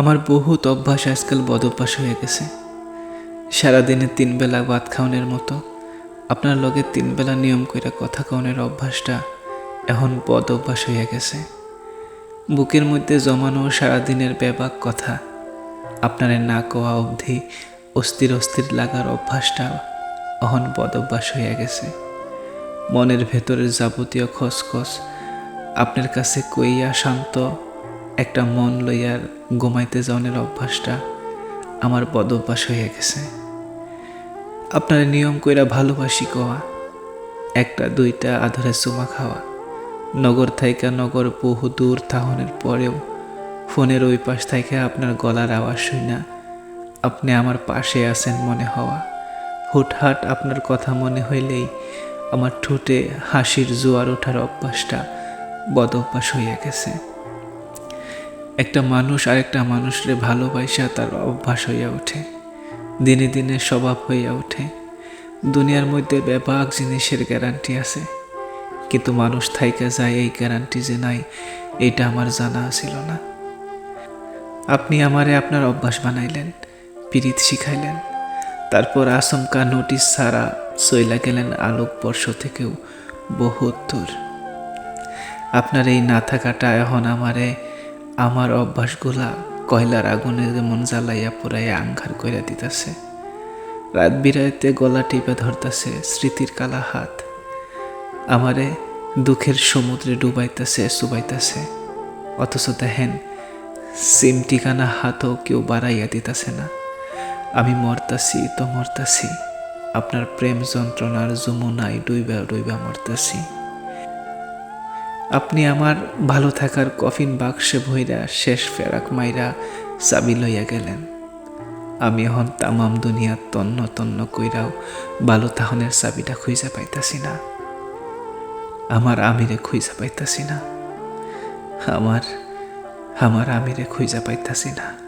আমার বহুত অভ্যাস আজকাল বদ অভ্যাস হয়ে গেছে। সারাদিনে তিন বেলা ভাত খাওয়ানোর মতো, আপনার লগে তিন বেলা নিয়ম করে কথা কওনের অভ্যাসটা এখন বদ অভ্যাস হয়ে গেছে। বুকের মধ্যে জমানো সারাদিনের ব্যাপক কথা, আপনারে না কোয়া অবধি অস্থির অস্থির লাগার অভ্যাসটা অহন বদ অভ্যাস হয়ে গেছে। মনের ভেতরের যাবতীয় খসখস আপনার কাছে কইয়া শান্ত একটা মন লইয়ার ঘুমাইতে যাওয়ার অভ্যাসটা আমার বদ অভ্যাস হয়ে গেছে। আপনার নিয়ম কইরা ভালোবাসি কোয়া একটা, দুইটা আধরে চুমা খাওয়া, নগর থাইকা নগর বহু দূর থাহনের পরেও ফোনের ওই পাশ থেকে আপনার গলার আওয়াজ শুই না আপনি আমার পাশে আছেন মনে হওয়া। হুটহাট আপনার কথা মনে হইলেই আমার ঠোঁটে হাসির জোয়ার ওঠার অভ্যাসটা বদ অভ্যাস হইয়া গেছে। একটা মানুষ আরেকটা মানুষরে ভালোবাসা তার অভ্যাস হইয়া ওঠে। দিনে দিনে স্বভাব হইয়া ওঠে। দুনিয়ার মধ্যে ব্যাপক জিনিসের গ্যারান্টি আছে। কিন্তু মানুষ থাইকা যায় এই গ্যারান্টি যে নাই, এটা আমার জানা ছিল না। আপনি আমারে আপনার অভ্যাস বানাইলেন পিরিত শিখাইলেন। তারপর আচমকা নোটিশ ছাড়া সইলা গেলেন আলোক বর্ষ থেকেও বহুত দূর। আপনার এই না থাকাটা এখন আমারে আমার অভ্যাসগুলা কয়লার আগুনে যেমন জ্বালাইয়া পুরাইয়া আঙ্ঘার কইরা দিতেছে। রাত বিরাইতে গলা টিপে ধরতেছে স্মৃতির কালা হাত। আমারে দুঃখের সমুদ্রে ডুবাইতেছে, চুবাইতেছে। অথচ দেখেন, সিম ঠিকানা হাতও কেউ বাড়াইয়া দিতেছে না। আমি মরতাছি তো মরতাছি। আপনার প্রেম যন্ত্রণার যমুনায় ডুইবা ডুইবা মরতাছি। আপনি আমার ভালো থাকার কফিন বাক্সে ভইরা শেষ ফেরাক মাইরা চাবি লইয়া গেলেন। আমি এখন তামাম দুনিয়া তন্ন তন্ন কইরাও ভালো তাহনের চাবিটা খুঁজে পাইতাছি না। আমার আমিরে খুঁজে পাইতাছি না। আমার আমার আমিরে খুঁজে পাইতাছি না।